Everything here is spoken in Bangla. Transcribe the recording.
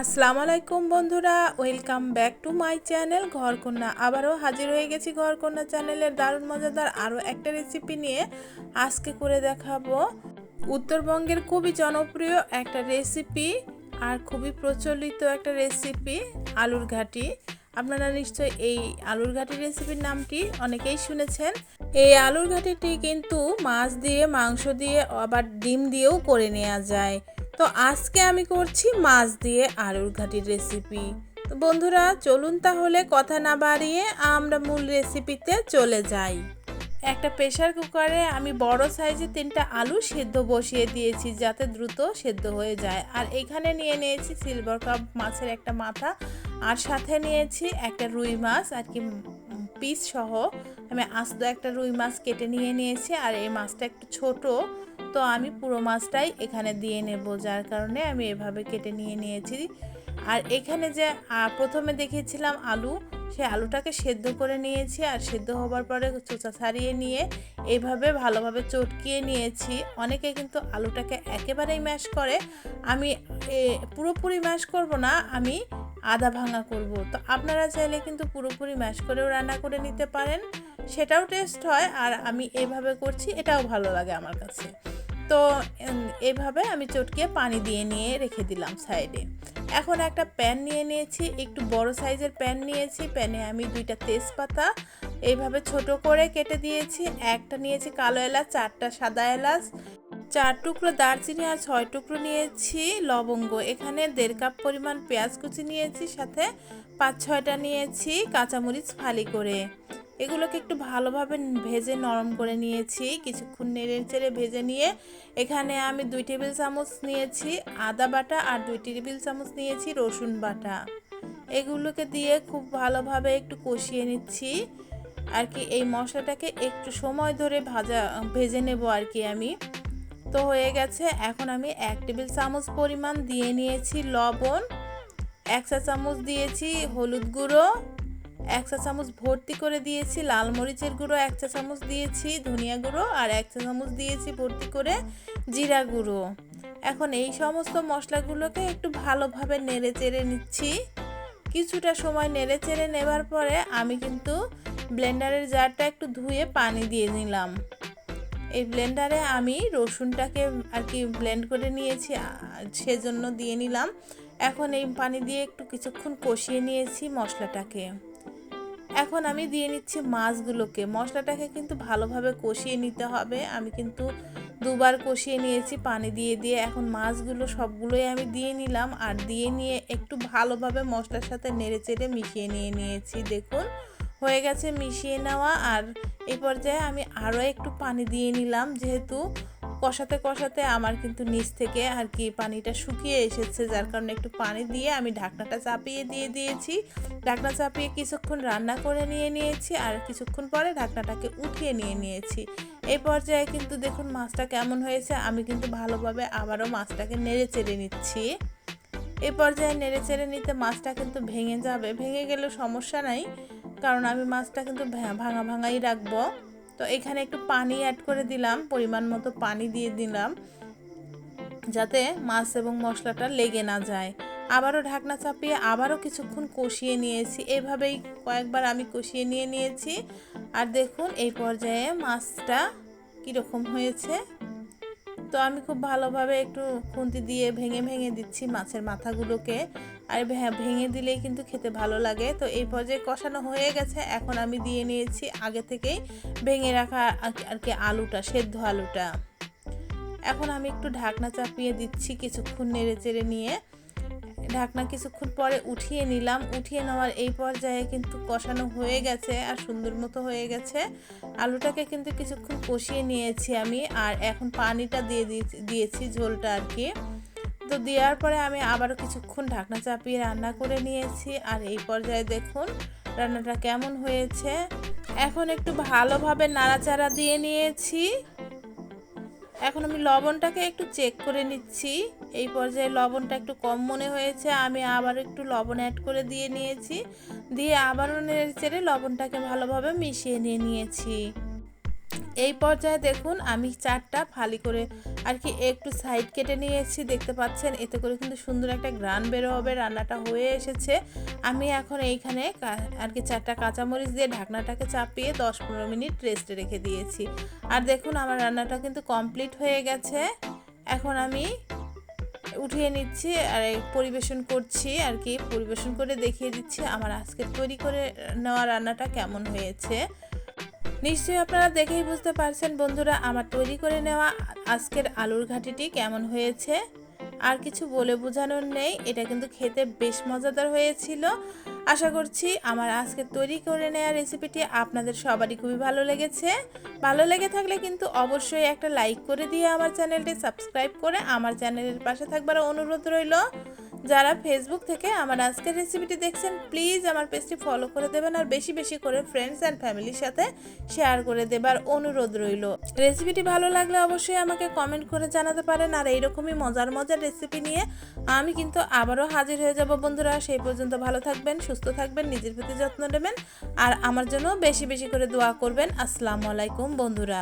আসসালামু আলাইকুম বন্ধুরা, welcome back to my channel Ghorkonna. আবারও হাজির হয়ে গেছি ঘরকন্যা চ্যানেলের দারুণ মজাদার আরও একটা রেসিপি নিয়ে আজকে করে দেখাবো। উত্তরবঙ্গের খুবই জনপ্রিয় একটা রেসিপি আর খুবই প্রচলিত একটা রেসিপি আলুর ঘাটি। আপনারা নিশ্চয়ই এই আলুর ঘাটি রেসিপির নামটি অনেকেই শুনেছেন। এই আলুর ঘাটিটি কিন্তু মাছ দিয়ে, মাংস দিয়ে, আবার ডিম দিয়েও করে নেওয়া যায়। তো আজকে আমি করছি মাছ দিয়ে আলুর ঘাটির রেসিপি তো বন্ধুরা, চলুন তাহলে কথা না বাড়িয়ে আমরা মূল রেসিপিতে চলে যাই। একটা প্রেশার কুকারে আমি বড় সাইজে তিনটা আলু সেদ্ধ বসিয়ে দিয়েছি যাতে দ্রুত সেদ্ধ হয়ে যায়। আর এখানে নিয়ে নিয়েছি সিলভার কাপ মাছের একটা মাথা আর সাথে নিয়েছি একটা রুই মাছ আর কি পিস সহ। আমি আস্ত একটা রুই মাছ কেটে নিয়ে নিয়েছি আর এই মাছটা একটু ছোট তো আমি পুরো মাছটাই এখানে দিয়ে নেব, যার কারণে আমি এভাবে কেটে নিয়ে নিয়েছি। আর এখানে যে প্রথমে দেখিয়েছিলাম আলু, সে আলুটাকে সেদ্ধ করে নিয়েছি আর সেদ্ধ হবার পরে চোচা ছাড়িয়ে নিয়ে এইভাবে ভালোভাবে চটকিয়ে নিয়েছি। অনেকে কিন্তু আলুটাকে একেবারেই ম্যাশ করে। আমি পুরোপুরি ম্যাশ করব না, আমি আদা ভাঙা করব। তো আপনারা চাইলে কিন্তু পুরোপুরি ম্যাশ করেও রান্না করে নিতে পারেন। সেটাও টেস্ট হয় আর আমি এভাবে করছি, এটাও ভালো লাগে আমার কাছে। তো এভাবে আমি চটকে পানি দিয়ে নিয়ে রেখে দিলাম সাইডে। এখন একটা প্যান নিয়ে নিয়েছি, একটু বড় সাইজের প্যান নিয়েছি। প্যানে আমি দুইটা তেজপাতা এইভাবে ছোট করে কেটে দিয়েছি। একটা নিয়েছি কালো এলাচ, চারটা সাদা এলাচ, চার টুকরো দারচিনি আর ছয় টুকরো নিয়েছি লবঙ্গ। এখানে দেড় কাপ পরিমাণ পেঁয়াজ কুচি নিয়েছি, সাথে পাঁচ ছয়টা নিয়েছি কাঁচামরিচ ফালি করে। এগুলোকে একটু ভালোভাবে ভেজে নরম করে নিয়েছি। কিছুক্ষণ নেড়ে চেড়ে ভেজে নিয়ে এখানে আমি দুই টেবিল চামচ নিয়েছি আদা বাটা আর দুই টেবিল চামচ নিয়েছি রসুন বাটা। এগুলোকে দিয়ে খুব ভালোভাবে একটু কষিয়ে নিচ্ছি। আর কি এই মশলাটাকে একটু সময় ধরে ভাজা ভেজে নেব আর কি আমি। তো হয়ে গেছে, এখন আমি এক টেবিল চামচ পরিমাণ দিয়ে নিয়েছি লবণ, এক চা চামচ দিয়েছি হলুদ গুঁড়ো এক চা চামচ ভর্তি করে দিয়েছি, লাল মরিচের গুঁড়ো এক চা চামচ দিয়েছি, ধনিয়া গুঁড়ো, আর এক চা চামচ দিয়েছি ভর্তি করে জিরা গুঁড়ো। এখন এই সমস্ত মশলাগুলোকে একটু ভালোভাবে নেড়ে চেড়ে নিচ্ছি। কিছুটা সময় নেড়ে চেড়ে নেবার পরে আমি কিন্তু ব্লেন্ডারের জারটা একটু ধুয়ে পানি দিয়ে নিলাম। এই ব্লেন্ডারে আমি রসুনটাকে আর কি ব্লেন্ড করে নিয়েছি সেজন্য দিয়ে নিলাম। এখন এই পানি দিয়ে একটু কিছুক্ষণ কষিয়ে নিয়েছি মশলাটাকে। এখন আমি দিয়ে নিচ্ছি মাছগুলোকে। মশলাটাকে কিন্তু ভালোভাবে কষিয়ে নিতে হবে। আমি কিন্তু দুবার কষিয়ে নিয়েছি, পানি দিয়ে দিয়ে। এখন মাছগুলো সবগুলোই আমি দিয়ে নিলাম আর দিয়ে নিয়ে একটু ভালোভাবে মশলার সাথে নেড়ে চেড়ে মিশিয়ে নিয়ে নিয়েছি। দেখুন, হয়ে গেছে মিশিয়ে নেওয়া। আর এই পর্যায়ে আমি আরও একটু পানি দিয়ে নিলাম, যেহেতু কষাতে কষাতে আমার কিন্তু নিচ থেকে আর কি পানিটা শুকিয়ে এসেছে, যার কারণে একটু পানি দিয়ে আমি ঢাকনাটা চাপিয়ে দিয়ে দিয়েছি। ঢাকনা চাপিয়ে কিছুক্ষণ রান্না করে নিয়ে নিয়েছি আর কিছুক্ষণ পরে ঢাকনাটাকে উঠিয়ে নিয়ে নিয়েছি। এই পর্যায়ে কিন্তু দেখুন মাছটা কেমন হয়েছে, আমি কিন্তু ভালোভাবে আবারও মাছটাকে নেড়ে চেড়ে নিচ্ছি। এই পর্যায়ে নেড়ে চেড়ে নিতে মাছটা কিন্তু ভেঙে যাবে। ভেঙে গেলে সমস্যা নাই, কারণ আমি মাছটা কিন্তু ভাঙা ভাঙাই রাখব। তো এখানে একটু পানি অ্যাড করে দিলাম, পরিমাণ মতো পানি দিয়ে দিলাম, যাতে মাছ এবং মশলাটা লেগে না যায়। আবারও ঢাকনা চাপিয়ে আবারও কিছুক্ষণ কষিয়ে নিয়েছি। এভাবেই কয়েকবার আমি কষিয়ে নিয়ে নিয়েছি। আর দেখুন, এই পর্যায়ে মাছটা কীরকম হয়েছে। তো আমি খুব ভালোভাবে একটু খুন্তি দিয়ে ভেঙে ভেঙে দিচ্ছি মাছের মাথাগুলোকে। আর হ্যাঁ ভেঙে দিলেই কিন্তু খেতে ভালো লাগে। তো এই পর্যায়ে কষানো হয়ে গেছে। এখন আমি দিয়ে নিয়েছি আগে থেকেই ভেঙে রাখা আর কি আলুটা, সেদ্ধ আলুটা। এখন আমি একটু ঢাকনা চাপিয়ে দিচ্ছি কিছুক্ষণ নেড়ে চেড়ে নিয়ে। ঢাকনা কিছুক্ষণ পরে উঠিয়ে নিলাম। উঠিয়ে নেওয়ার এই পর্যায়ে কিন্তু কষানো হয়ে গেছে আর সুন্দর মতো হয়ে গেছে। আলুটাকে কিন্তু কিছুক্ষণ কষিয়ে নিয়েছি আমি। আর এখন পানিটা দিয়ে দিয়েছি ঝোলটা আর কি। দেওয়ার পরে আমি আবারও কিছুক্ষণ ঢাকনা চাপিয়ে রান্না করে নিয়েছি। আর এই পর্যায়ে দেখুন রান্নাটা কেমন হয়েছে। এখন একটু ভালোভাবে নাড়াচাড়া দিয়ে নিয়েছি। এখন আমি লবণটাকে একটু চেক করে নিচ্ছি। এই পর্যায়ে লবণটা একটু কম মনে হয়েছে। আমি আবার একটু লবণ অ্যাড করে দিয়ে নিয়েছি। দিয়ে আবারও নেড়ে চেড়ে লবণটাকে ভালোভাবে মিশিয়ে নিয়ে নিয়েছি। এই পর্যায়ে দেখুন, আমি চারটা ফালি করে আর কি একটু সাইড কেটে নিয়েছি, দেখতে পাচ্ছেন? এতে করে কিন্তু সুন্দর একটা গ্রান বেরো হবে, রান্নাটা হয়ে এসেছে। আমি এখন এইখানে আর কি চারটা কাঁচামরিচ দিয়ে ঢাকনাটাকে চাপিয়ে দশ পনেরো মিনিট রেস্টে রেখে দিয়েছি। আর দেখুন, আমার রান্নাটা কিন্তু কমপ্লিট হয়ে গেছে। এখন আমি উঠিয়ে নিচ্ছি আর পরিবেশন করছি, আর কি পরিবেশন করে দেখিয়ে দিচ্ছি আমার আজকে তৈরি করে নেওয়া রান্নাটা কেমন হয়েছে। নিশ্চয়ই আপনারা দেখেই বুঝতে পারছেন বন্ধুরা, আমার তৈরি করে নেওয়া আজকের আলুর ঘাটিটি কেমন হয়েছে। আর কিছু বলে বোঝানোর নেই, এটা কিন্তু খেতে বেশ মজাদার হয়েছিল। আশা করছি আমার আজকে তৈরি করে নেওয়া রেসিপিটি আপনাদের সবারই খুবই ভালো লেগেছে। ভালো লেগে থাকলে কিন্তু অবশ্যই একটা লাইক করে দিয়ে আমার চ্যানেলটি সাবস্ক্রাইব করে আমার চ্যানেলের পাশে থাকবার অনুরোধ রইল। যারা ফেসবুক থেকে আমার আজকের রেসিপিটি দেখছেন প্লিজ আমার পেজটি ফলো করে দেবেন আর বেশি বেশি করে ফ্রেন্ডস অ্যান্ড ফ্যামিলির সাথে শেয়ার করে দেবার অনুরোধ রইল। রেসিপিটি ভালো লাগলে অবশ্যই আমাকে কমেন্ট করে জানাতে পারেন আর এইরকমই মজার মজার রেসিপি নিয়ে আমি কিন্তু আবারও হাজির হয়ে যাব বন্ধুরা। সেই পর্যন্ত ভালো থাকবেন, সুস্থ থাকবেন, নিজের প্রতি যত্ন নেবেন আর আমার জন্য বেশি বেশি করে দোয়া করবেন। আসসালামু আলাইকুম বন্ধুরা।